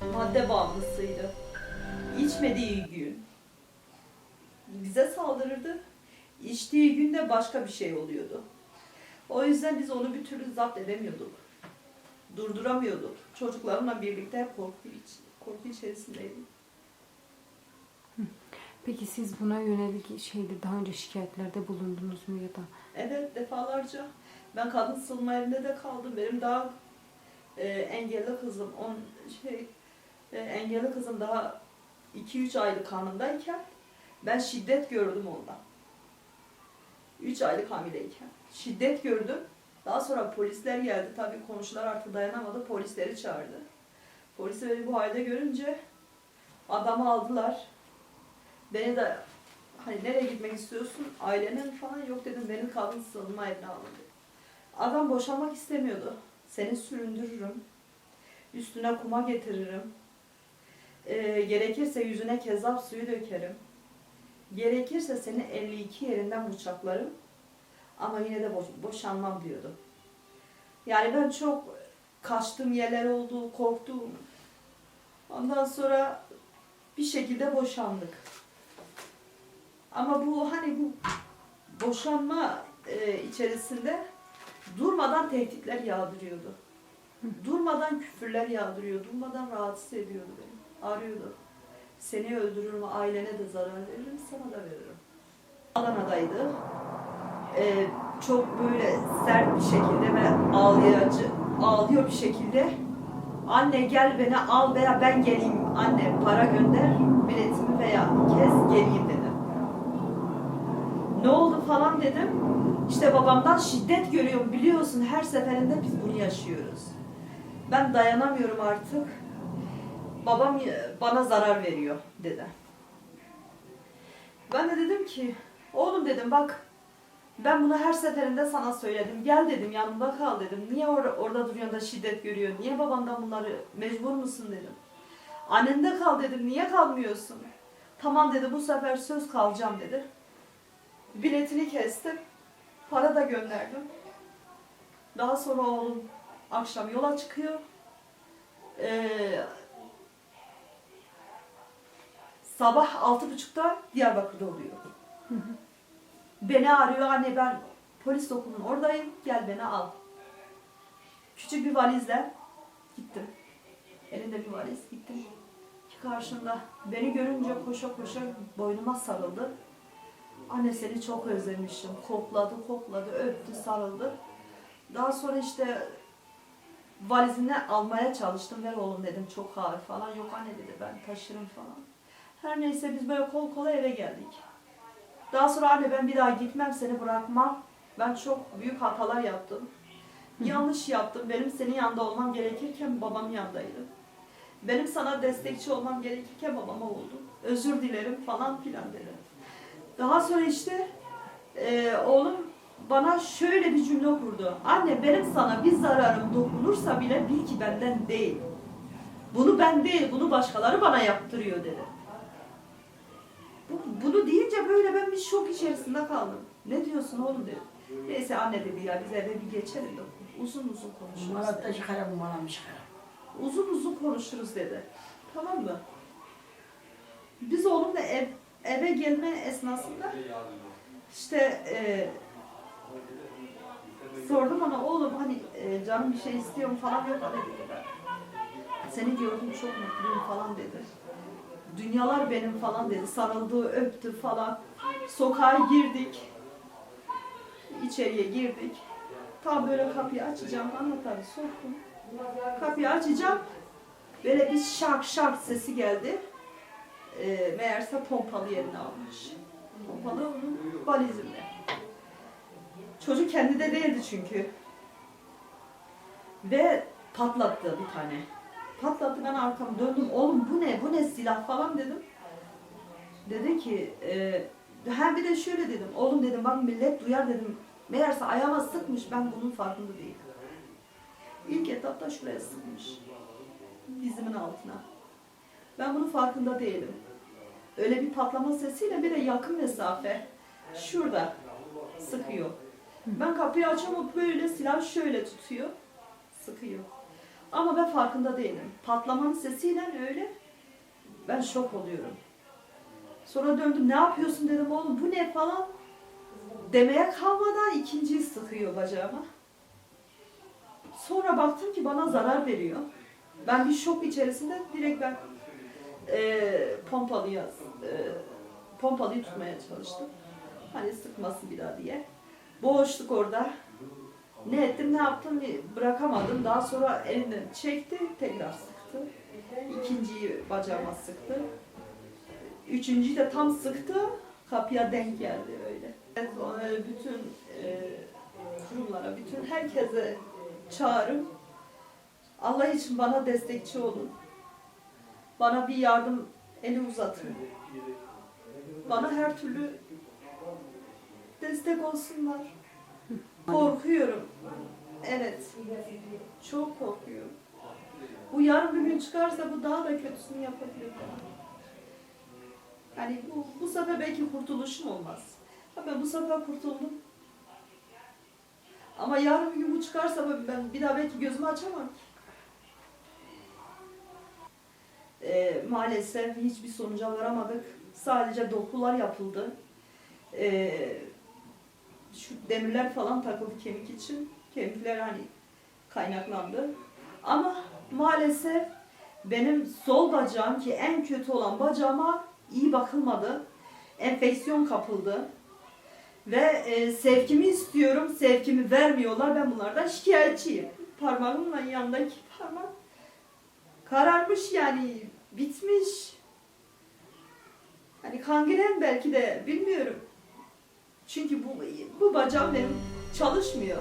Madde bağımlısıydı. İçmediği gün bize saldırırdı. İçtiği gün de başka bir şey oluyordu. O yüzden biz onu bir türlü zapt edemiyorduk. Durduramıyorduk. Çocuklarımla birlikte korku, iç, korku içerisindeydik. Peki siz buna yönelik şeyde daha önce şikayetlerde bulundunuz mu ya da? Evet defalarca. Ben kadın sığınma evinde de kaldım. Benim daha e, engelli kızım, on şey e, engelli kızım daha 2-3 aylık karnındayken ben şiddet gördüm ondan. 3 aylık hamileyken. Şiddet gördüm. Daha sonra polisler geldi. Tabii komşular artık dayanamadı. Polisleri çağırdı. Polisi beni bu halde görünce adamı aldılar. Beni de hani nereye gitmek istiyorsun? Ailenin falan yok dedim. Beni kadın sığınma evine alın. Adam boşanmak istemiyordu. Seni süründürürüm. Üstüne kuma getiririm. Ee, gerekirse yüzüne kezzap suyu dökerim. Gerekirse seni 52 yerinden bıçaklarım. Ama yine de boş, boşanmam diyordu. Yani ben çok kaçtığım yerler oldu, korktum. Ondan sonra bir şekilde boşandık. Ama bu hani bu boşanma e, içerisinde durmadan tehditler yağdırıyordu. Durmadan küfürler yağdırıyor, durmadan rahatsız ediyordu beni. Arıyordu. Seni öldürürüm, ailene de zarar veririm, sana da veririm. Adana'daydı. Ee, çok böyle sert bir şekilde ve ağlayıcı, ağlıyor bir şekilde Anne gel beni al veya ben geleyim. Anne para gönder, biletimi veya kes geleyim dedim. Ne oldu falan dedim. İşte babamdan şiddet görüyorum biliyorsun her seferinde biz bunu yaşıyoruz. Ben dayanamıyorum artık. Babam e, bana zarar veriyor dedi. Ben de dedim ki oğlum dedim bak ben bunu her seferinde sana söyledim. Gel dedim yanımda kal dedim. Niye or- orada duruyorsun da şiddet görüyor? Niye babandan bunları mecbur musun dedim. Annende kal dedim. Niye kalmıyorsun? Tamam dedi bu sefer söz kalacağım dedi. Biletini kestim. Para da gönderdim. Daha sonra oğlum akşam yola çıkıyor. Ee, sabah altı buçukta Diyarbakır'da oluyor. Beni arıyor anne ben polis okulunun oradayım gel beni al. Küçük bir valizle gittim. Elinde bir valiz gittim. Ki karşımda beni görünce koşa koşa boynuma sarıldı. Anne seni çok özlemişim. Kokladı kokladı öptü sarıldı. Daha sonra işte valizini almaya çalıştım. Ver oğlum dedim çok ağır falan. Yok anne dedi ben taşırım falan. Her neyse biz böyle kol kola eve geldik. Daha sonra anne ben bir daha gitmem seni bırakmam. Ben çok büyük hatalar yaptım. Yanlış yaptım. Benim senin yanında olmam gerekirken babam yanındaydı. Benim sana destekçi olmam gerekirken babama oldum. Özür dilerim falan filan dedi. Daha sonra işte e, oğlum bana şöyle bir cümle kurdu. Anne benim sana bir zararım dokunursa bile bil ki benden değil. Bunu ben değil, bunu başkaları bana yaptırıyor dedi. Bu, bunu deyince böyle ben bir şok içerisinde kaldım. Ne diyorsun oğlum dedi. Neyse anne dedi ya biz eve bir geçelim de uzun uzun konuşuruz. Maratta dedi. çıkara bu malam çıkara. Uzun uzun konuşuruz dedi. Tamam mı? Biz oğlumla ev, eve gelme esnasında işte e, sordum ona oğlum hani e, canım bir şey istiyor mu falan yok dedi. Seni gördüm çok mutluyum falan dedi. Dünyalar benim falan dedi. Sarıldı, öptü falan. Sokağa girdik. İçeriye girdik. Tam böyle kapıyı açacağım. Anahtarı soktum. Kapıyı açacağım. Böyle bir şak şak sesi geldi. Ee, meğerse pompalı yerini almış. Pompalı onun. Çocuk kendi de değildi çünkü. Ve patlattı bir tane. Patlattı ben arkamı döndüm. Oğlum bu ne? Bu ne silah falan dedim. Dedi ki e, hem bir de şöyle dedim. Oğlum dedim bak millet duyar dedim. Meğerse ayağıma sıkmış ben bunun farkında değilim. İlk etapta şuraya sıkmış. Dizimin altına. Ben bunun farkında değilim. Öyle bir patlama sesiyle bir de yakın mesafe. Şurada sıkıyor. Ben kapıyı açamam böyle silah şöyle tutuyor. Sıkıyor. Ama ben farkında değilim. Patlamanın sesiyle öyle ben şok oluyorum. Sonra döndüm ne yapıyorsun dedim oğlum bu ne falan. Demeye kalmadan ikinciyi sıkıyor bacağıma. Sonra baktım ki bana zarar veriyor. Ben bir şok içerisinde direkt ben e, pompalıyı, e, pompalıyı tutmaya çalıştım. Hani sıkmasın bir daha diye. Boğuştuk orada. Ne ettim ne yaptım bırakamadım. Daha sonra elinden çekti tekrar sıktı. İkinciyi bacağıma sıktı. Üçüncüyü de tam sıktı. Kapıya denk geldi öyle. Bütün e, kurumlara, bütün herkese çağrım. Allah için bana destekçi olun. Bana bir yardım eli uzatın. Bana her türlü destek olsunlar. Korkuyorum. Evet. Çok korkuyorum. Bu yarın bir gün çıkarsa bu daha da kötüsünü yapabilir. Yani bu, bu sefer belki kurtuluşum olmaz. Ben bu sefer kurtuldum. Ama yarın bir gün bu çıkarsa ben- bir daha belki gözümü açamam. Ee, maalesef hiçbir sonuca varamadık. Sadece dokular yapıldı. Ee, şu demirler falan takıldı kemik için. Kemikler hani kaynaklandı. Ama maalesef benim sol bacağım ki en kötü olan bacağıma iyi bakılmadı. Enfeksiyon kapıldı. Ve e, sevkimi istiyorum, sevkimi vermiyorlar. Ben bunlardan şikayetçiyim. Parmağımla yanındaki parmak kararmış yani, bitmiş. Hani kangren belki de bilmiyorum. Çünkü bu bu bacağım benim çalışmıyor.